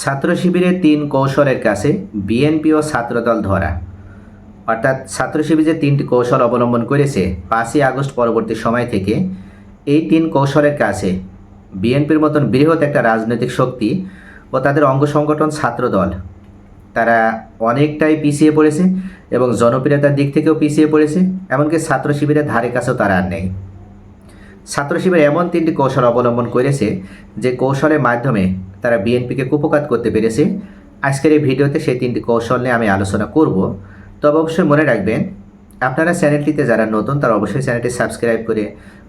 ছাত্র শিবিরের তিন কৌশলের কাছে বিএনপি ও ছাত্রদল ধরা। অর্থাৎ ছাত্র শিবির যে তিনটি কৌশল অবলম্বন করেছে পাঁচই আগস্ট পরবর্তী সময় থেকে। এই তিন কৌশলের কাছে বিএনপির মতন বৃহৎ একটা রাজনৈতিক শক্তি ও তাদের অঙ্গ সংগঠন ছাত্রদল। তারা অনেকটাই পিছিয়ে পড়েছে এবং জনপ্রিয়তার দিক থেকেও পিছিয়ে পড়েছে, এমনকি ছাত্র শিবিরের ধারে কাছেও তারা আর নেই। ছাত্র শিবির এমন তিনটি কৌশল অবলম্বন করেছে যে কৌশলের মাধ্যমে তারা বিএনপিকে কুপকাত করতে পেরেছে। আজকের এই ভিডিওতে সেই তিনটি কৌশল নিয়ে আমি আলোচনা করব। তবে অবশ্যই মনে রাখবেন, আপনারা চ্যানেলটিতে যারা নতুন, তারা অবশ্যই চ্যানেলটি সাবস্ক্রাইব করে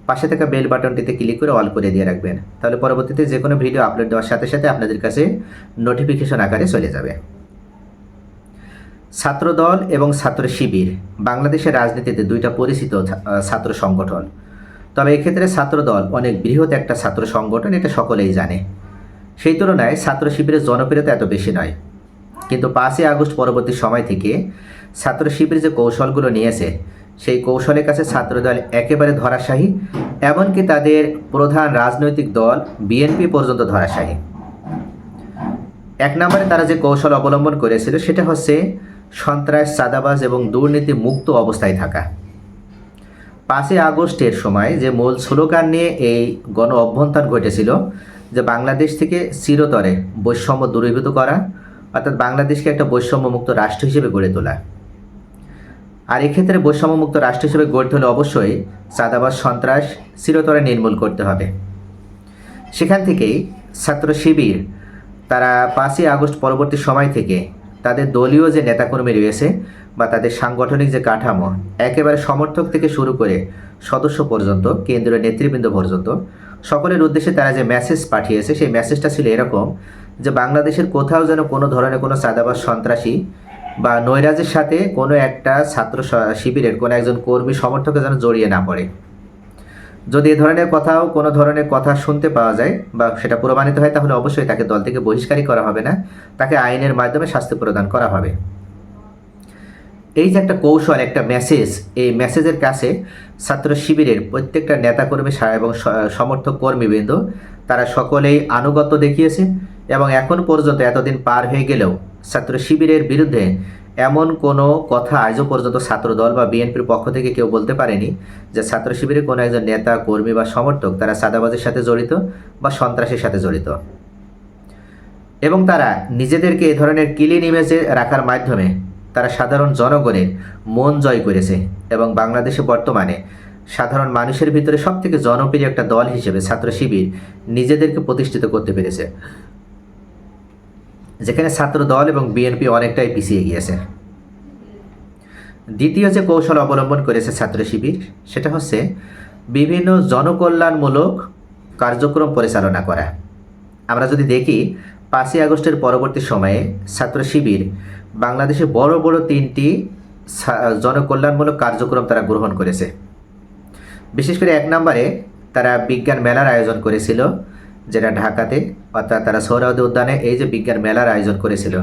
পাশে থাকা বেল বাটনটিতে ক্লিক করে অল করে দিয়ে রাখবেন। তাহলে পরবর্তীতে যে কোনো ভিডিও আপলোড দেওয়ার সাথে সাথে আপনাদের কাছে নোটিফিকেশন আকারে চলে যাবে। ছাত্রদল এবং ছাত্র শিবির, বাংলাদেশের রাজনীতিতে দুইটা পরিচিত ছাত্র সংগঠন। তবে এক্ষেত্রে ছাত্রদল অনেক বৃহৎ একটা ছাত্র সংগঠন, এটা সকলেই জানে। সেই তুলনায় ছাত্র শিবিরের জনপ্রিয়তা এত বেশি নয়। কিন্তু পাঁচই আগস্ট পরবর্তী সময় থেকে ছাত্র শিবির যে কৌশলগুলো নিয়েছে, সেই কৌশলের কাছে ছাত্রদল একেবারে ধরাশায়ী, এমনকি তাদের প্রধান রাজনৈতিক দল বিএনপি পর্যন্ত ধরাশায়ী। এক নম্বরে তারা যে কৌশল অবলম্বন করেছিল, সেটা হচ্ছে সন্ত্রাস, চাঁদাবাজ এবং দুর্নীতি মুক্ত অবস্থায় থাকা। পাঁচই আগস্টের সময় যে মূল স্লোগান নিয়ে এই গণ অভ্যন্তর ঘটেছিল যে বাংলাদেশ থেকে চিরতরে বৈষম্য দূরীভূত করা, অর্থাৎ বাংলাদেশকে একটা বৈষম্যমুক্ত রাষ্ট্র হিসেবে গড়ে তোলা। আর এক্ষেত্রে বৈষম্যমুক্ত রাষ্ট্র হিসেবে গড়ে তোলে অবশ্যই চাঁদাবাজ সন্ত্রাস চিরতরে নির্মূল করতে হবে। সেখান থেকেই ছাত্র শিবির, তারা পাঁচই আগস্ট পরবর্তী সময় থেকে তাদের দলীয় যে নেতাকর্মী রয়েছে বা তাদের সাংগঠনিক যে কাঠামো, একেবারে সমর্থক থেকে শুরু করে সদস্য পর্যন্ত, কেন্দ্রীয় নেতৃবৃন্দ পর্যন্ত সকলের উদ্দেশ্যে তারা যে মেসেজ পাঠিয়েছে, সেই মেসেজটা ছিল এরকম যে বাংলাদেশের কোথাও যেন কোনো ধরনের কোনো চাঁদাবাজ সন্ত্রাসী বা নৈরাজের সাথে কোনো একটা ছাত্র শিবিরের, কোনো একজন কর্মী সমর্থকে যেন জড়িয়ে না পড়ে। যদি এ ধরনের কথাও কোনো ধরনের কথা শুনতে পাওয়া যায় বা সেটা প্রমাণিত হয়, তাহলে অবশ্যই তাকে দল থেকে বহিষ্কারই করা হবে না। তাকে আইনের মাধ্যমে শাস্তি প্রদান করা হবে। এই যে একটা কৌশল, একটা মেসেজ এই মেসেজের কাছে ছাত্র শিবিরের প্রত্যেকটা নেতাকর্মী এবং সমর্থক কর্মীবৃন্দ, তারা সকলেই আনুগত্য দেখিয়েছে এবং এখন পর্যন্ত এতদিন পার হয়ে গেলেও ছাত্র শিবিরের বিরুদ্ধে এমন কোনো কথা আজও পর্যন্ত ছাত্রদল বা বিএনপির পক্ষ থেকে কেউ বলতে পারেনি যে ছাত্র শিবিরের কোনো একজন নেতা, কর্মী বা সমর্থক তারা সাদাবাজের সাথে জড়িত বা সন্ত্রাসের সাথে জড়িত। এবং তারা নিজেদেরকে এ ধরনের ক্লিন ইমেজে রাখার মাধ্যমে তারা সাধারণ জনগণের মন জয় করেছে এবং বাংলাদেশে বর্তমানে সাধারণ মানুষের ভিতরে সবথেকে জনপ্রিয় একটা দল হিসেবে ছাত্র শিবির নিজেদেরকে প্রতিষ্ঠিত করতে পেরেছে। যেখানে ছাত্র দল এবং বিএনপি অনেকটাই পিছিয়ে গিয়েছে। দ্বিতীয় যে কৌশল অবলম্বন করেছে ছাত্র শিবির, সেটা হচ্ছে বিভিন্ন জনকল্যাণমূলক কার্যক্রম পরিচালনা করা। আমরা যদি দেখি, পাঁচই আগস্টের পরবর্তী সময়ে ছাত্র শিবির বাংলাদেশে বড় বড় তিনটি জনকল্যাণমূলক কার্যক্রম তারা গ্রহণ করেছে। বিশেষ করে এক নম্বরে তারা বিজ্ঞান মেলার আয়োজন করেছিল, যেটা ঢাকাতে, অর্থাৎ তারা সৌরাওয়াদী উদ্যানে এই যে বিজ্ঞান মেলার আয়োজন করেছিল।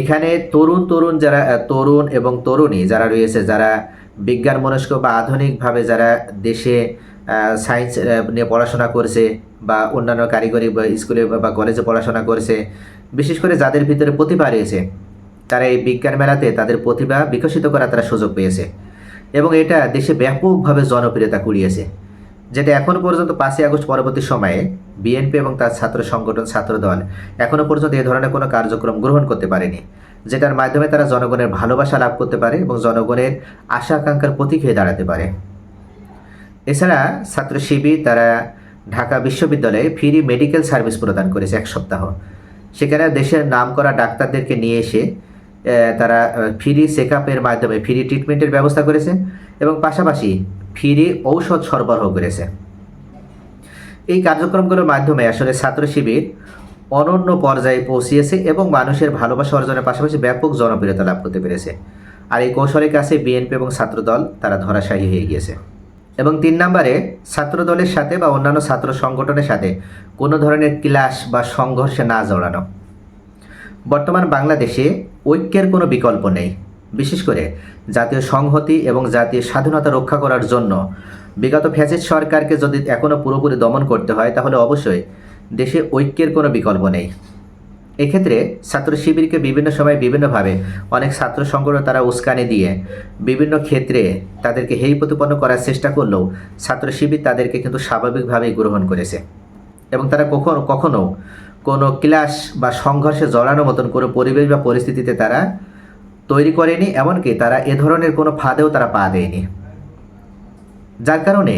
এখানে তরুণ তরুণ যারা তরুণ এবং তরুণী যারা রয়েছে, যারা বিজ্ঞান মনস্ক বা আধুনিকভাবে যারা দেশে সায়েন্স নিয়ে পড়াশোনা করছে বা অন্যান্য কারিগরি বা স্কুলে বা কলেজে পড়াশোনা করছে, বিশেষ করে যাদের ভিতরে প্রতিভা রয়েছে তারা এই বিজ্ঞান মেলাতে তাদের প্রতিভা বিকশিত করার তারা সুযোগ পেয়েছে। এবং এটা দেশে ব্যাপকভাবে জনপ্রিয়তা কুড়িয়েছে। যেটা এখনও পর্যন্ত পাঁচই আগস্ট পরবর্তী সময়ে বিএনপি এবং তার ছাত্র সংগঠন ছাত্রদল এখনও পর্যন্ত এ ধরনের কোনো কার্যক্রম গ্রহণ করতে পারেনি, যেটার মাধ্যমে তারা জনগণের ভালোবাসা লাভ করতে পারে এবং জনগণের আশা আকাঙ্ক্ষার প্রতীক হয়ে দাঁড়াতে পারে। এছাড়া ছাত্র শিবির তারা ঢাকা বিশ্ববিদ্যালয়ে ফ্রি মেডিকেল সার্ভিস প্রদান করেছে এক সপ্তাহ। সেখানে দেশের নাম করা ডাক্তারদেরকে নিয়ে এসে তারা ফ্রি চেক আপের মাধ্যমে ফ্রি ট্রিটমেন্টের ব্যবস্থা করেছে এবং পাশাপাশি ফ্রি ঔষধ সরবরাহ করেছে। এই কার্যক্রমগুলোর মাধ্যমে আসলে ছাত্র শিবির অনন্য পর্যায়ে পৌঁছিয়েছে এবং মানুষের ভালোবাসা অর্জনের পাশাপাশি ব্যাপক জনপ্রিয়তা লাভ করতে পেরেছে। আর এই কৌশলের কাছে বিএনপি এবং ছাত্রদল, তারা ধরাশায়ী হয়ে গিয়েছে। এবং তিন নম্বরে, ছাত্রদলের সাথে বা অন্যান্য ছাত্র সংগঠনের সাথে কোনো ধরনের ক্লাস বা সংঘর্ষে না জড়ানো। বর্তমান বাংলাদেশে ঐক্যের কোনো বিকল্প নেই। বিশেষ করে জাতীয় সংহতি এবং জাতীয় স্বাধীনতা রক্ষা করার জন্য বিগত ফ্যাসিস্ট সরকারকে যদি এখনও পুরোপুরি দমন করতে হয়, তাহলে অবশ্যই দেশে ঐক্যের কোনো বিকল্প নেই। এক্ষেত্রে ছাত্র শিবিরকে বিভিন্ন সময় বিভিন্নভাবে অনেক ছাত্র সংগঠন তারা উস্কানি দিয়ে বিভিন্ন ক্ষেত্রে তাদেরকে হেই প্রতিপন্ন করার চেষ্টা করলেও ছাত্র শিবির তাদেরকে কিন্তু স্বাভাবিকভাবেই গ্রহণ করেছে। এবং তারা কখনো কখনো কোনো ক্লাস বা সংঘর্ষে জড়ানোর মতন কোনো পরিবেশ বা পরিস্থিতিতে তারা তৈরি করেনি, এমনকি তারা এ ধরনের কোনো ফাঁদেও তারা পা দেয়নি। যার কারণে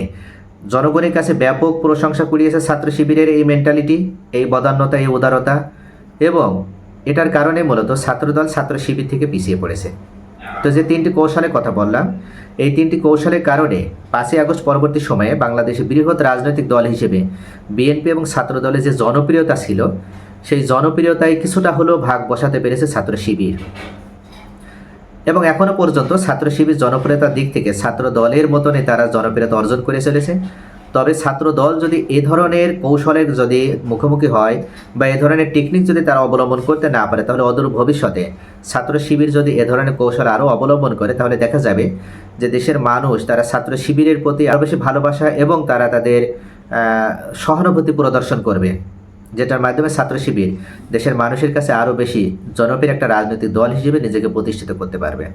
জনগণের কাছে ব্যাপক প্রশংসা কুড়িয়েছে ছাত্র শিবিরের এই মেন্টালিটি এই বদান্যতা, এই উদারতা, এবং এটার কারণে মূলত ছাত্রদল ছাত্র শিবির থেকে পিছিয়ে পড়েছে। তো যে তিনটি কৌশলের কথা বললাম, এই তিনটি কৌশলের কারণে পাঁচই আগস্ট পরবর্তী সময়ে বাংলাদেশে বৃহৎ রাজনৈতিক দল হিসেবে বিএনপি এবং ছাত্রদলের যে জনপ্রিয়তা ছিল, সেই জনপ্রিয়তায় কিছুটা হলেও ভাগ বসাতে পেরেছে ছাত্র শিবির। এবং এখনও পর্যন্ত ছাত্র শিবির জনপ্রিয়তার দিক থেকে ছাত্র দলের মতনই তারা জনপ্রিয়তা অর্জন করে চলেছে। তবে ছাত্র দল যদি এ ধরনের কৌশলের যদি মুখোমুখি হয় বা এ ধরনের টেকনিক যদি তারা অবলম্বন করতে না পারে, তাহলে অদূর ভবিষ্যতে ছাত্র শিবির যদি এ ধরনের কৌশল আরও অবলম্বন করে, তাহলে দেখা যাবে যে দেশের মানুষ তারা ছাত্র শিবিরের প্রতি আরও বেশি ভালোবাসা এবং তারা তাদের সহানুভূতি প্রদর্শন করবে, যেটার মাধ্যমে ছাত্র শিবির দেশের মানুষের কাছে আরও বেশি জনপ্রিয় একটা রাজনৈতিক দল হিসেবে নিজেকে প্রতিষ্ঠিত করতে পারবে।